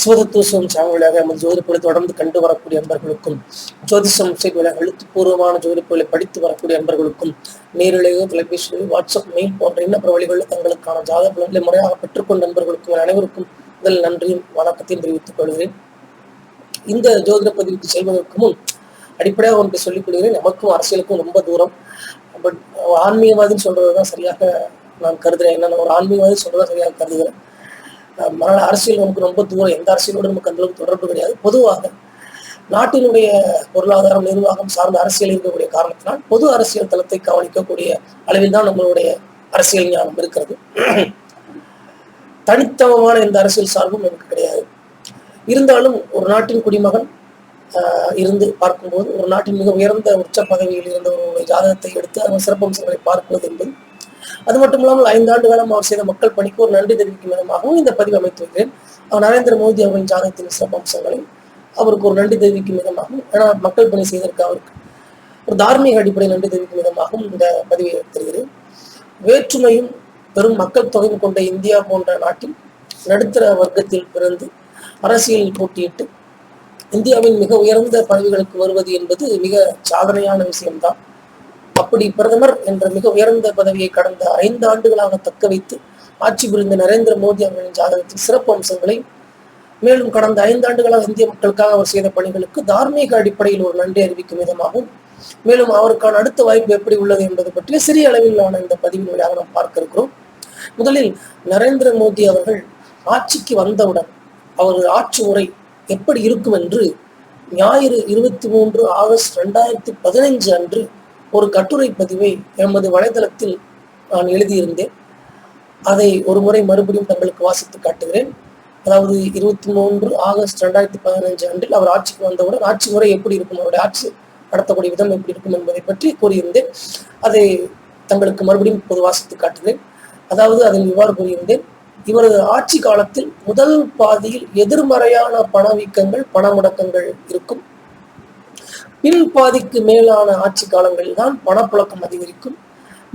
சிவதத்துவம் சாமியாக நமது ஜோதிப்புகளை தொடர்ந்து கண்டு வரக்கூடிய அன்பர்களுக்கும் ஜோதிஷம் செய்வதாக எழுத்துப்பூர்வமான ஜோதிப்புகளை படித்து வரக்கூடிய அன்பர்களுக்கும் நேரிலேயோ தொலைபேசியிலோ வாட்ஸ்அப் மெயில் போன்ற இன்னப்பிற வழிகளில் தங்களுக்கான ஜாதக பலன்களை முறையாக பெற்றுக்கொண்ட அன்பர்களுக்கும் அனைவருக்கும் முதல் நன்றியும் வணக்கத்தையும் தெரிவித்துக் கொள்கிறேன். இந்த ஜோதிட பதிவுக்கு செல்வதற்கு முன் அடிப்படையாக ஒன்று சொல்லிக் கொள்கிறேன். நமக்கும் அரசியலுக்கும் ரொம்ப தூரம். பட் ஆன்மீகவாதின்னு சொல்றதுதான் சரியாக நான் கருதுறேன். என்ன ஒரு ஆன்மீகவாதி சொல்றதா சரியாக கருதுகிறேன். மரண அரசியல் நமக்கு ரொம்ப தூரம். எந்த அரசியலோடு நமக்கு அந்த அளவுக்கு தொடர்பு கிடையாது. பொதுவாக நாட்டினுடைய பொருளாதாரம் நிர்வாகம் சார்ந்த அரசியல் இருக்கக்கூடிய காரணத்தினால் பொது அரசியல் தளத்தை கவனிக்கக்கூடிய அளவில் தான் நம்மளுடைய அரசியல் ஞானம் இருக்கிறது. தனித்தவமான எந்த அரசியல் சார்பும் நமக்கு கிடையாது. இருந்தாலும் ஒரு நாட்டின் குடிமகன் இருந்து பார்க்கும்போது ஒரு நாட்டின் மிக உயர்ந்த உச்ச பதவியில் இருந்த ஒரு ஜாதகத்தை எடுத்து அதன் சிறப்பம்சங்களை பார்ப்பது என்பது அது மட்டும் இல்லாமல் ஐந்தாண்டு காலம் அவர் செய்த மக்கள் பணிக்கு ஒரு நன்றி தெரிவிக்கும் விதமாகவும் இந்த பதிவு அமைத்துள்ளேன் அவர் நரேந்திர மோடி அவரின் ஜாதகத்தின் சிறப்பம்சங்களை அவருக்கு ஒரு நன்றி தெரிவிக்கும் விதமாகவும் ஏன்னா மக்கள் பணி செய்ததற்கு அவருக்கு ஒரு தார்மீக அடிப்படையில் நன்றி தெரிவிக்கும் விதமாகவும் இந்த பதிவை தருகிறேன் வேற்றுமையும் பெரும் மக்கள் தொகையும் கொண்ட இந்தியா போன்ற நாட்டில் நடுத்தர வர்க்கத்தில் பிறந்து அரசியலில் போட்டியிட்டு இந்தியாவின் மிக உயர்ந்த பதவிகளுக்கு வருவது என்பது மிக சாதனையான விஷயம்தான். அப்படி பிரதமர் என்ற மிக உயர்ந்த பதவியை கடந்த ஐந்து ஆண்டுகளாக தக்க வைத்து ஆட்சி புரிந்த நரேந்திர மோடி அவர்களின் ஜாதகத்தின் சிறப்பு அம்சங்களை மேலும் கடந்த ஐந்து ஆண்டுகளாக இந்திய மக்களுக்காக அவர் செய்த பணிகளுக்கு தார்மீக அடிப்படையில் ஒரு நன்றி அறிவிக்கும் விதமாகவும் மேலும் அவருக்கான அடுத்த வாய்ப்பு எப்படி உள்ளது என்பது பற்றிய சிறிய அளவிலான இந்த பதிவின் வழியாக நாம் பார்க்க இருக்கிறோம். முதலில் நரேந்திர மோடி அவர்கள் ஆட்சிக்கு வந்தவுடன் அவரது ஆட்சி முறை எப்படி இருக்கும் என்று ஞாயிறு இருபத்தி மூன்று ஆகஸ்ட் ரெண்டாயிரத்தி பதினைஞ்சு அன்று ஒரு கட்டுரை பதிவை எமது வலைதளத்தில் நான் எழுதியிருந்தேன். அதை ஒரு முறை மறுபடியும் தங்களுக்கு வாசித்து காட்டுகிறேன். அதாவது இருபத்தி மூன்று ஆகஸ்ட் ரெண்டாயிரத்தி பதினஞ்சு அன்றில் அவர் ஆட்சிக்கு வந்தவுடன் ஆட்சி முறை எப்படி இருக்கும் அவருடைய ஆட்சி நடத்தக்கூடிய விதம் எப்படி இருக்கும் என்பதை பற்றி கூறியிருந்தேன். அதை தங்களுக்கு மறுபடியும் இப்போது வாசித்து காட்டுகிறேன். அதாவது அதில் இவ்வாறு கூறியிருந்தேன். இவரது ஆட்சி காலத்தில் முதல் பாதியில் எதிர்மறையான பணவீக்கங்கள் பண முடக்கங்கள் இருக்கும். பின் பாதிக்கு மேலான ஆட்சி காலங்களில் தான் பணப்புழக்கம் அதிகரிக்கும்.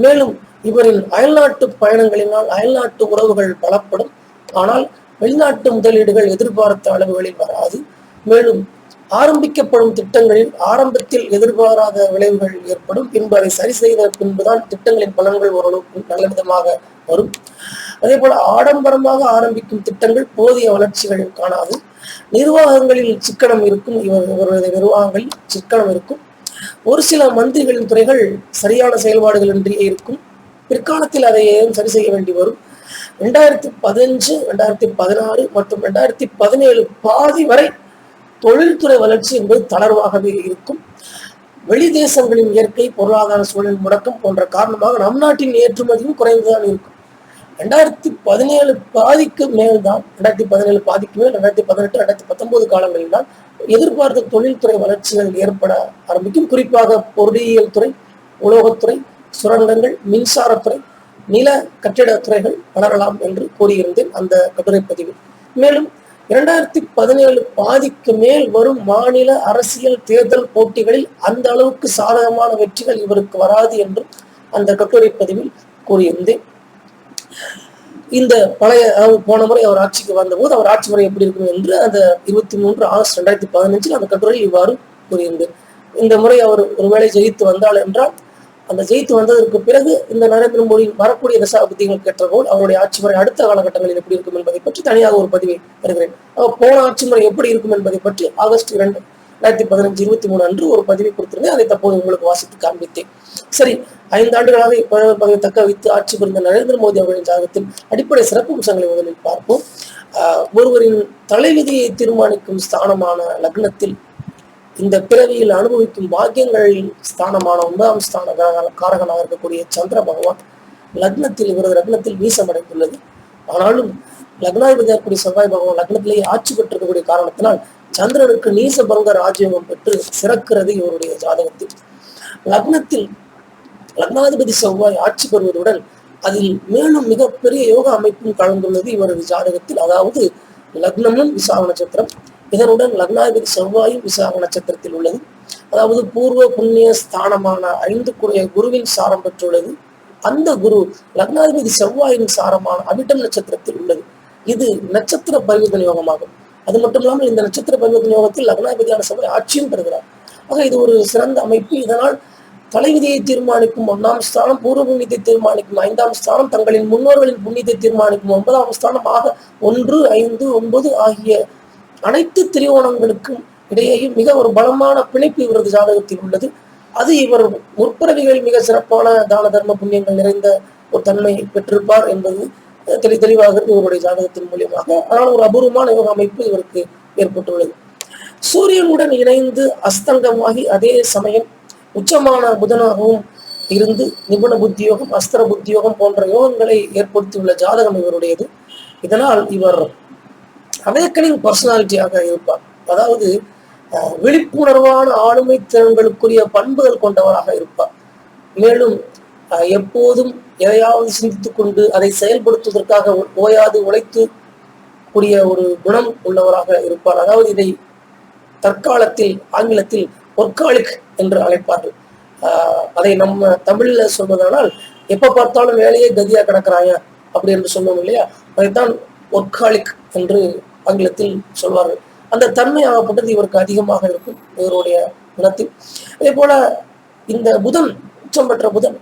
மேலும் இவரின் அயல்நாட்டு பயணங்களினால் அயல்நாட்டு உறவுகள் பலப்படும். ஆனால் வெளிநாட்டு முதலீடுகள் எதிர்பார்த்த அளவுகளில் வராது. மேலும் ஆரம்பிக்கப்படும் திட்டங்களில் ஆரம்பத்தில் எதிர்பாராத விளைவுகள் ஏற்படும். பின்பு அதை சரி செய்த பின்புதான் திட்டங்களின் பலன்கள் ஓரளவுக்கு நல்ல விதமாக வரும். அதே போல ஆடம்பரமாக ஆரம்பிக்கும் திட்டங்கள் போதிய வளர்ச்சிகள் காணாது. நிர்வாகங்களில் சிக்கனம் இருக்கும். இவர் இவரது நிர்வாகங்களில் சிக்கனம் இருக்கும். ஒரு சில மந்திரிகளின் துறைகள் சரியான செயல்பாடுகள் இன்றியே இருக்கும். பிற்காலத்தில் அதை ஏதும் சரி செய்ய வேண்டி வரும்? ரெண்டாயிரத்தி பதினஞ்சு ரெண்டாயிரத்தி பதினாறு மற்றும் ரெண்டாயிரத்தி பதினேழு பாதி வரை தொழில்துறை வளர்ச்சி என்பது தளர்வாகவே இருக்கும். வெளி தேசங்களின் இயற்கை பொருளாதார சூழல் முடக்கம் போன்ற காரணமாக நம் நாட்டின் ஏற்றுமதியும் குறைவுதான் இருக்கும். ரெண்டாயிரத்தி பதினேழு பாதிக்கு மேல் தான் ரெண்டாயிரத்தி பதினேழு பாதிக்கு மேல் ரெண்டாயிரத்தி பதினெட்டு ரெண்டாயிரத்தி பத்தொன்பது காலங்களில் தான் எதிர்பார்த்த தொழில்துறை வளர்ச்சிகள் ஏற்பட ஆரம்பிக்கும். குறிப்பாக பொறியியல் துறை உலோகத்துறை சுரங்கங்கள் மின்சாரத்துறை நில கட்டிடத்துறைகள் வளரலாம் என்று கூறியிருந்தேன் அந்த கட்டுரை பதிவில். மேலும் இரண்டாயிரத்தி பதினேழு பாதிக்கு மேல் வரும் மாநில அரசியல் தேர்தல் போட்டிகளில் அந்த அளவுக்கு சாதகமான வெற்றிகள் இவருக்கு வராது என்று அந்த கட்டுரை பதிவில் கூறியிருந்தேன். இந்த பழைய போன முறை அவர் ஆட்சிக்கு வந்தபோது அவர் ஆட்சி முறை எப்படி இருக்கும் என்று அந்த இருபத்தி மூன்று ஆகஸ்ட் ரெண்டாயிரத்தி பதினஞ்சில் அந்த கட்டுரையில் இவ்வாறு கூறியிருந்தேன். இந்த முறை அவர் ஒருவேளை ஜெயித்து வந்தால் என்றால் அந்த ஜெயித்து வந்ததற்கு பிறகு இந்த நரேந்திர மோடி வரக்கூடிய தசாபதிகள் கேட்டபோல் அவருடைய ஆட்சி முறை அடுத்த காலகட்டங்களில் எப்படி இருக்கும் என்பதை பற்றி தனியாக ஒரு பதிவை தருகிறேன். போன ஆட்சி முறை எப்படி இருக்கும் என்பதை பற்றி ஆகஸ்ட் இரண்டு ரெண்டாயிரத்தி பதினஞ்சு இருபத்தி மூணு அன்று ஒரு பதிவை கொடுத்திருந்தேன். அதை தற்போது உங்களுக்கு வாசித்து காண்பித்தேன். சரி ஐந்து ஆண்டுகளாக இப்ப- பதவி தக்க வைத்து ஆட்சி புரிந்த நரேந்திர மோடி அவர்களின் ஜாதகத்தில் அடிப்படை சிறப்பு அம்சங்களை முதலில் பார்ப்போம். ஆஹ் ஒருவரின் தலைவிதியை தீர்மானிக்கும் ஸ்தானமான லக்னத்தில் இந்த பிறவியில் அனுபவிக்கும் பாக்கியங்களின் ஸ்தானமான ஒன்பதாம் ஸ்தான காரகனாக இருக்கக்கூடிய சந்திர பகவான் லக்னத்தில் இவரது லக்னத்தில் வீசமடைந்துள்ளது. ஆனாலும் லக்னாதிபதியாக இருக்கக்கூடிய செவ்வாய் பகவான் லக்னத்திலேயே ஆட்சி பெற்றிருக்கக்கூடிய காரணத்தினால் சந்திரனுக்கு நீச பங்க ராஜயோகம் பெற்று சிறக்கிறது இவருடைய ஜாதகத்தில். லக்னத்தில் லக்னாதிபதி செவ்வாய் ஆட்சி பெறுவதுடன் அதில் மேலும் மிகப்பெரிய யோக அமைப்பும் கலந்துள்ளது இவரது ஜாதகத்தில். அதாவது லக்னமும் விசாக நட்சத்திரம் இதனுடன் லக்னாதிபதி செவ்வாயும் விசாக நட்சத்திரத்தில் உள்ளது. அதாவது பூர்வ புண்ணிய ஸ்தானமான ஐந்துக்குரிய குருவின் சாரம் பெற்றுள்ளது. அந்த குரு லக்னாதிபதி செவ்வாயின் சாரமான அபிட்டம் நட்சத்திரத்தில் உள்ளது. இது நட்சத்திர பரிவர்த்தனை யோகமாகும். அது மட்டும் இல்லாமல் இந்த நட்சத்திர பரிவர்த்தனை யோகத்தில் லக்னாதிபதியான செவ்வாய் ஆட்சியும் பெறுகிறார். ஆக இது ஒரு சிறந்த அமைப்பு. இதனால் தலைவிதியை தீர்மானிக்கும் ஒன்றாம் ஸ்தானம் பூர்வ புண்ணியத்தை தீர்மானிக்கும் ஐந்தாம் ஸ்தானம் தங்களின் முன்னோர்களின் புண்ணியத்தை தீர்மானிக்கும் ஒன்பதாம் ஸ்தானம் ஆக ஒன்று ஐந்து ஒன்பது ஆகிய அனைத்து திரிகோணங்களுக்கும் இடையேயும் மிக ஒரு பலமான பிணைப்பு இவரது ஜாதகத்தில் உள்ளது. அது இவர் முற்பிறவிகளில் மிக சிறப்பான தான தர்ம புண்ணியங்கள் நிறைந்த ஒரு தன்மையை பெற்றிருப்பார் என்பது தெளி தெளிவாக இவருடைய ஜாதகத்தின் மூலியமாக. ஆனால் ஒரு அபூர்வமான யோக அமைப்பு இவருக்கு ஏற்பட்டுள்ளது. சூரியனுடன் இணைந்து அஸ்தங்கமாகி அதே சமயம் உச்சமான புதனாகவும் இருந்து நிபுண புத்தியோகம் அஸ்திர புத்தியோகம் போன்ற யோகங்களை ஏற்படுத்தியுள்ள ஜாதகம் இவருடையது. இதனால் இவர் அவேக்கனிங் பர்சனாலிட்டியாக இருப்பார். அதாவது விழிப்புணர்வான ஆளுமை திறன்களுக்குரிய பண்புகள் கொண்டவராக இருப்பார். மேலும் எப்போதும் எதையாவது சிந்தித்துக் கொண்டு அதை செயல்படுத்துவதற்காக ஓயாது உழைத்து கூடிய ஒரு குணம் உள்ளவராக இருப்பார். அதாவது இதை தற்காலத்தில் ஆங்கிலத்தில் ஒர்க்காலிக் என்று அழைப்பார்கள். ஆஹ் அதை நம்ம தமிழ்ல சொல்வதானால் எப்ப பார்த்தாலும் வேலையே கதியா கிடக்குறாங்க அப்படி என்று சொல்லுவோம் இல்லையா? அதைத்தான் ஒர்க்காலிக் என்று ஆங்கிலத்தில் சொல்வார்கள். அந்த தன்மை ஆகப்பட்டது இவருக்கு அதிகமாக இருக்கும் இவருடைய குணத்தில் அதே போல இந்த புதன் உச்சம் பெற்ற புதன்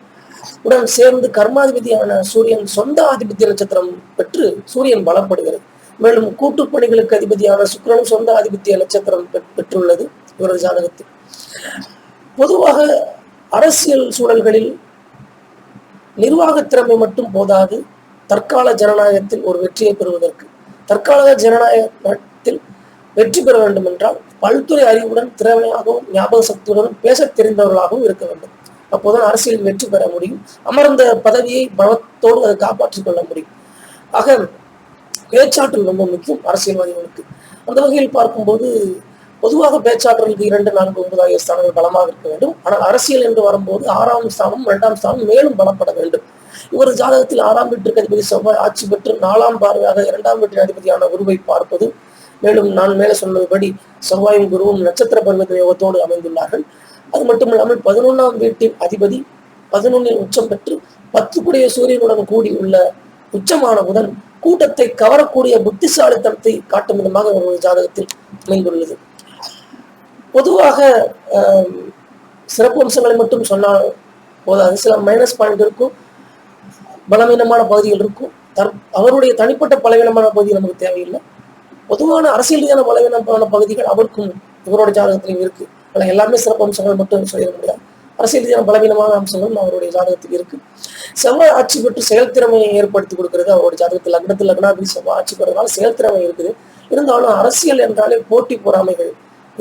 உடன் சேர்ந்து கர்மாதிபதியான சூரியன் சொந்த ஆதிபத்திய நட்சத்திரம் பெற்று சூரியன் பலப்படுகிறது. மேலும் கூட்டுப் பணிகளுக்கு அதிபதியான சுக்கிரன் சொந்த ஆதிபத்திய நட்சத்திரம் பெற்- பெற்றுள்ளது இவரது ஜாதகத்தில். பொதுவாக அரசியல் சூழல்களில் நிர்வாக திறமை மட்டும் போதாது தற்கால ஜனநாயகத்தில் ஒரு வெற்றியை பெறுவதற்கு தற்கால ஜனநாயகத்தில் வெற்றி பெற வேண்டும் என்றால் பல்துறை அறிவுடன் திறமையாகவும் ஞாபக சக்தியுடனும் பேசத் தெரிந்தவர்களாகவும் இருக்க வேண்டும். அப்போதான் அரசியலில் வெற்றி பெற முடியும். அமர்ந்த பதவியை பலத்தோடு அதை காப்பாற்றிக் கொள்ள முடியும். ஆக பேச்சாற்றல் ரொம்ப முக்கியம் அரசியல்வாதிகளுக்கு. அந்த வகையில் பார்க்கும்போது பொதுவாக பேச்சாற்றலுக்கு இரண்டு நான்கு ஒன்பது ஆகிய ஸ்தானங்கள் பலமாக இருக்க வேண்டும். ஆனால் அரசியல் என்று வரும்போது ஆறாம் ஸ்தானம் இரண்டாம் ஸ்தானம் மேலும் பலப்பட வேண்டும். இவர் ஜாதகத்தில் ஆறாம் வீட்டுக்கு அதிபதி செவ்வாய் ஆட்சி பெற்று நாலாம் பார்வையாக இரண்டாம் வீட்டின் அதிபதியான குருவை பார்ப்பது. மேலும் நான் மேலே சொன்னபடி செவ்வாயும் குருவும் நட்சத்திர பருவத்தின் யோகத்தோடு அமைந்துள்ளார்கள். அது மட்டும் இல்லாமல் பதினொன்றாம் வீட்டின் அதிபதி பதினொன்னில் உச்சம் பெற்று பத்துக்குடைய சூரியனுடன் கூடி உள்ள உச்சமான புதன் கூட்டத்தை கவரக்கூடிய புத்திசாலித்தனத்தை காட்டும் விதமாக ஒரு ஜாதகத்தில் அமைந்துள்ளது. பொதுவாக சிறப்பு அம்சங்களை மட்டும் சொன்னால் போதாது. சில மைனஸ் பாயிண்ட் இருக்கும். பலவீனமான பகுதிகள் இருக்கும். தற் அவருடைய தனிப்பட்ட பலவீனமான பகுதி நமக்கு தேவையில்லை. பொதுவான அரசியல் ரீதியான பலவீனமான பகுதிகள் அவருக்கும் இவரோட ஜாதகத்திலையும் இருக்கு. ஆனால் எல்லாமே சிறப்பு அம்சங்கள் மட்டும் சொல்லிட முடியாது. அரசியல் ரீதியான பலவீனமான அம்சங்களும் அவருடைய ஜாதகத்தில் இருக்கு. செவ்வாய் ஆட்சி பெற்று செயல்திறமையை ஏற்படுத்தி கொடுக்கிறது. அவருடைய ஜாதகத்தில் லக்னத்தில் லக்னாதிபதி செவ்வாய் ஆட்சி பெறதுனால செயல்திறமை இருக்குது. இருந்தாலும் அரசியல் என்றாலே போட்டி பொறாமைகள்.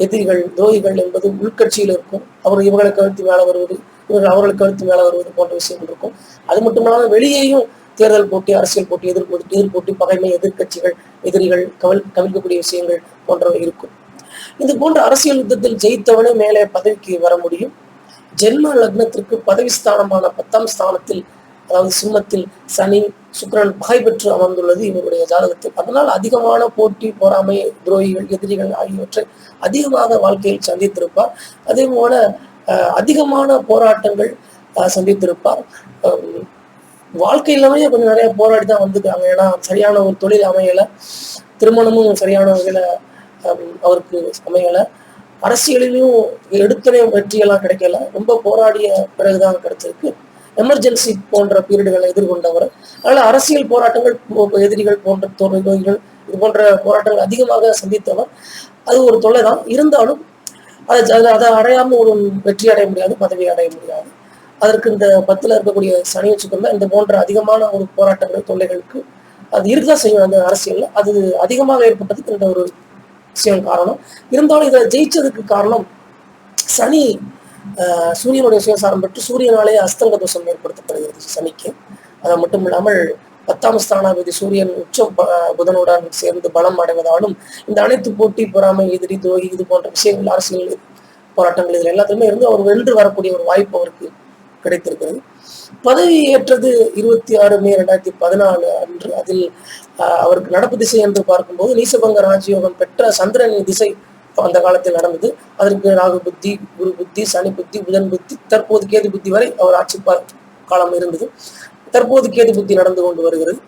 எதிரிகள் துரோகிகள் என்பது உள்கட்சியில் இருக்கும். அவர் இவர்களை கழுத்து மேலே வருவது இவர்கள் அவர்களுக்கு கழுத்து மேலே வருவது போன்ற விஷயங்கள் இருக்கும். அது மட்டும் இல்லாமல் வெளியேயும் தேர்தல் போட்டி அரசியல் போட்டி எதிர் எதிர்போட்டி எதிர் போட்டி பகைமை எதிர்கட்சிகள் எதிரிகள் கவல் கவிழ்க்கக்கூடிய விஷயங்கள் போன்றவை இருக்கும். இது போன்ற அரசியல் யுத்தத்தில் ஜெயித்தவனே மேலே பதவிக்கு வர முடியும். ஜென்ம லக்னத்திற்கு பதவி ஸ்தானமான பத்தாம் ஸ்தானத்தில் அதாவது சிம்மத்தில் சனி சுக்கரன் பகை பெற்று அமர்ந்துள்ளது இவருடைய ஜாதகத்தில். அதனால் அதிகமான போட்டி பொறாமை துரோகிகள் எதிரிகள் ஆகியவற்றை அதிகமாக வாழ்க்கையில் சந்தித்திருப்பார். அதே போல அஹ், அதிகமான போராட்டங்கள் சந்தித்திருப்பார். வாழ்க்கையிலமே கொஞ்சம் நிறைய போராடி தான் வந்திருக்காங்க. ஏன்னா சரியான ஒரு தொழில் அமையலை. திருமணமும் சரியான வகையில அவருக்கு அமையலை. அரசியலிலும் எடுத்தனே வெற்றியெல்லாம் கிடைக்கல. ரொம்ப போராடிய பிறகுதான் கிடைச்சிருக்கு. எமர்ஜென்சி போன்ற பீரியடுகளை எதிர்கொண்டவர். அதனால அரசியல் போராட்டங்கள் எதிரிகள் போன்ற தொழில்கள் இது போன்ற போராட்டங்கள் அதிகமாக சந்தித்தவர். அது ஒரு தொல்லை தான் இருந்தாலும் அதை அதை- அடையாமல் ஒரு வெற்றி அடைய முடியாது பதவி அடைய முடியாது. அதற்கு இந்த பத்துல இருக்கக்கூடிய சனி வச்சுக்கோங்க இந்த போன்ற அதிகமான ஒரு போராட்டங்கள் தொல்லைகளுக்கு அது இருக்குதான் செய்யும் அந்த அரசியல்ல? அது அதிகமாக ஏற்பட்டதுக்கு இந்த ஒரு விஷயம் காரணம். இருந்தாலும் இதை ஜெயிச்சதுக்கு காரணம் சனி சூரியனுடைய சுயசாரம் பெற்று சூரியனாலே அஸ்தங்க தோஷம் ஏற்படுத்தப்படுகிறது சனிக்கு. அது மட்டும் இல்லாமல் பத்தாம் ஸ்தானாபதி சூரியன் உச்சம் புதனுடன் சேர்ந்து பலம் அடைவதாலும் இந்த அனைத்து போட்டி பொறாமை எதிரி துரோகி இது போன்ற விஷயங்கள் அரசியல் போராட்டங்கள் இதில் எல்லாத்துலையுமே இருந்து அவர் வென்று வரக்கூடிய ஒரு வாய்ப்பு அவருக்கு கிடைத்திருக்கிறது. பதவி ஏற்றது இருபத்தி ஆறு மே ரெண்டாயிரத்தி பதினாலு அன்று. அதில் அவருக்கு நடப்பு திசை என்று பார்க்கும்போது நீசபங்க ராஜயோகம் பெற்ற சந்திரனின் திசை அந்த காலத்தில் நடந்தது. அதற்கு ராகு புத்தி குரு புத்தி சனி புத்தி புதன் புத்தி தற்போது கேது புத்தி வரை அவர் ஆட்சி காலம் இருந்தது. தற்போது கேது புத்தி நடந்து கொண்டு வருகிறது.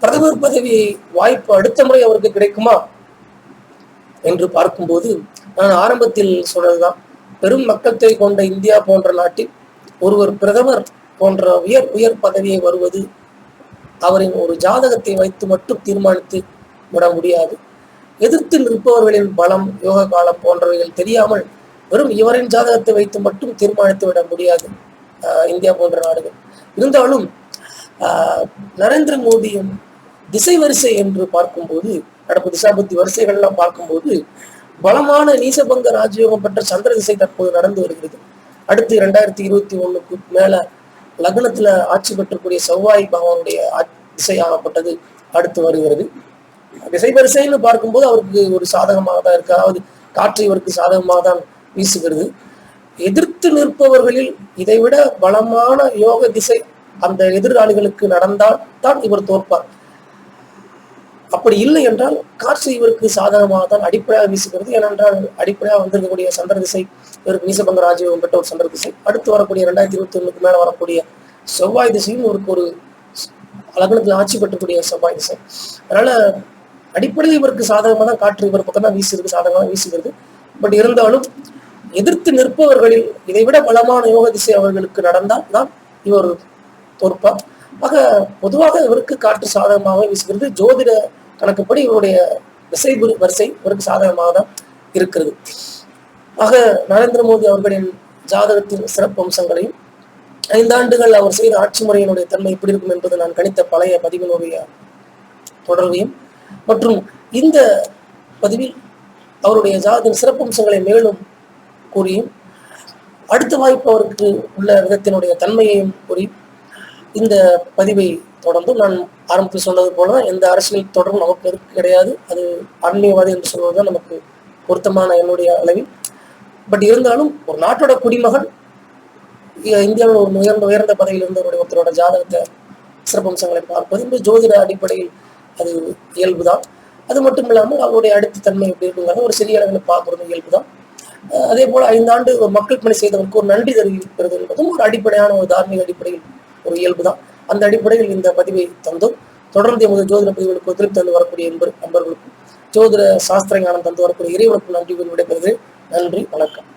பிரதமர் பதவி வாய்ப்பு அடுத்த முறை அவருக்கு கிடைக்குமா என்று பார்க்கும்போது நான் ஆரம்பத்தில் சொன்னதுதான். பெரும் மக்கள் தொகை கொண்ட இந்தியா போன்ற நாட்டில் ஒருவர் பிரதமர் போன்ற உயர் உயர் பதவியை வருவது அவரின் ஒரு ஜாதகத்தை வைத்து மட்டும் தீர்மானித்து விட முடியாது. எதிர்த்து நிற்பவர்களின் பலம் யோக காலம் போன்றவைகள் தெரியாமல் வெறும் இவரின் ஜாதகத்தை வைத்து மட்டும் தீர்மானித்து விட முடியாது. இந்தியா போன்ற நாடுகள். இருந்தாலும் ஆஹ் நரேந்திர மோடியின் திசை வரிசை என்று பார்க்கும்போது நடப்பு திசாபுத்தி வரிசைகள்லாம் பார்க்கும்போது பலமான நீசபங்க ராஜயோகம் பெற்ற சந்திர திசை தற்போது நடந்து வருகிறது. அடுத்து இரண்டாயிரத்தி இருபத்தி ஒண்ணுக்கு மேல லக்னத்துல ஆட்சி பெற்றக்கூடிய செவ்வாய் பகவானுடைய திசையாகப்பட்டது அடுத்து வருகிறது. திசை வரிசைன்னு பார்க்கும்போது அவருக்கு ஒரு சாதகமாக தான் இருக்கு. அதாவது காற்று இவருக்கு சாதகமாக தான் வீசுகிறது. எதிர்த்து நிற்பவர்களில் இதைவிட பலமான யோக திசை அந்த எதிராளிகளுக்கு நடந்தால் தான் இவர் தோற்பார். அப்படி இல்லை என்றால் காற்று இவருக்கு சாதகமாக தான் அடிப்படையாக வீசுகிறது. ஏனென்றால் அடிப்படையாக வந்திருக்கக்கூடிய சந்திர திசை இவருக்கு நீசபங்க ராஜயோகம் பெற்ற ஒரு சந்திர திசை. அடுத்து வரக்கூடிய ரெண்டாயிரத்தி இருபத்தி ஒண்ணுக்கு மேல வரக்கூடிய செவ்வாய் திசையும் இவருக்கு ஒரு அலகணத்தில் ஆட்சி பெற்றக்கூடிய செவ்வாய் திசை. அதனால அடிப்படையில் இவருக்கு சாதகமாக தான் காற்று இவர் பக்கம் தான் வீசுகிறது சாதகமாக வீசுகிறது பட் இருந்தாலும் எதிர்த்து நிற்பவர்களில் இதைவிட பலமான யோக திசை அவர்களுக்கு நடந்தால் தான் இவர் தோற்பார் ஆக பொதுவாக இவருக்கு காற்று சாதகமாக வீசுகிறது. ஜோதிட கணக்குப்படி இவருடைய திசை வரிசை இவருக்கு சாதகமாக தான் இருக்கிறது. ஆக நரேந்திர மோடி அவர்களின் ஜாதகத்தின் சிறப்பு அம்சங்களையும் ஐந்தாண்டுகள் அவர் செய்த ஆட்சி முறையினுடைய தன்மை எப்படி இருக்கும் என்பது நான் கணித்த பழைய பதிவினுடைய தொடர்பையும் மற்றும் இந்த பதிவில் அவருடைய ஜாதகத்தின் சிறப்பம்சங்களை மேலும் கூறியும் அடுத்த வாய்ப்பு அவருக்கு உள்ள விதத்தினுடைய தன்மையையும் கூறி இந்த பதிவை தொடர்ந்து நான் ஆரம்பத்தில் சொன்னது போல எந்த அரசியல் தொடர்பும் நமக்கு இருக்கு கிடையாது. அது ஆன்மீகவாதி என்று சொல்வதுதான் நமக்கு பொருத்தமான என்னுடைய அளவில். பட் இருந்தாலும் ஒரு நாட்டோட குடிமகன் இந்தியாவில் ஒரு உயர்ந்த உயர்ந்த பதவியில் இருந்தவருடைய ஒருத்தரோட ஜாதகத்தை சிறப்பம்சங்களை பார்ப்பது ஜோதிட அடிப்படையில் அது இயல்புதான். அது மட்டும் இல்லாமல் அவருடைய அடுத்த தன்மை எப்படி இருக்குங்கிறத ஒரு சிறிய அளவில் பார்க்கறது இயல்புதான். தான் அதே போல ஐந்தாண்டு மக்கள் பணி செய்தவருக்கு ஒரு நன்றி தெரிவிக்கிறது என்பதும் ஒரு அடிப்படையான ஒரு தார்மீக அடிப்படையில் ஒரு இயல்புதான். அந்த அடிப்படையில் இந்த பதிவை தந்தோம். தொடர்ந்து எமது ஜோதிட பதிவுகளுக்கு ஒத்துழைப்பு தந்து வரக்கூடிய என்பர் நண்பர்களுக்கும் ஜோதிட சாஸ்திரஞானம் தந்து வரக்கூடிய இறைவனுக்கும் நன்றி கூறி நன்றி வணக்கம்.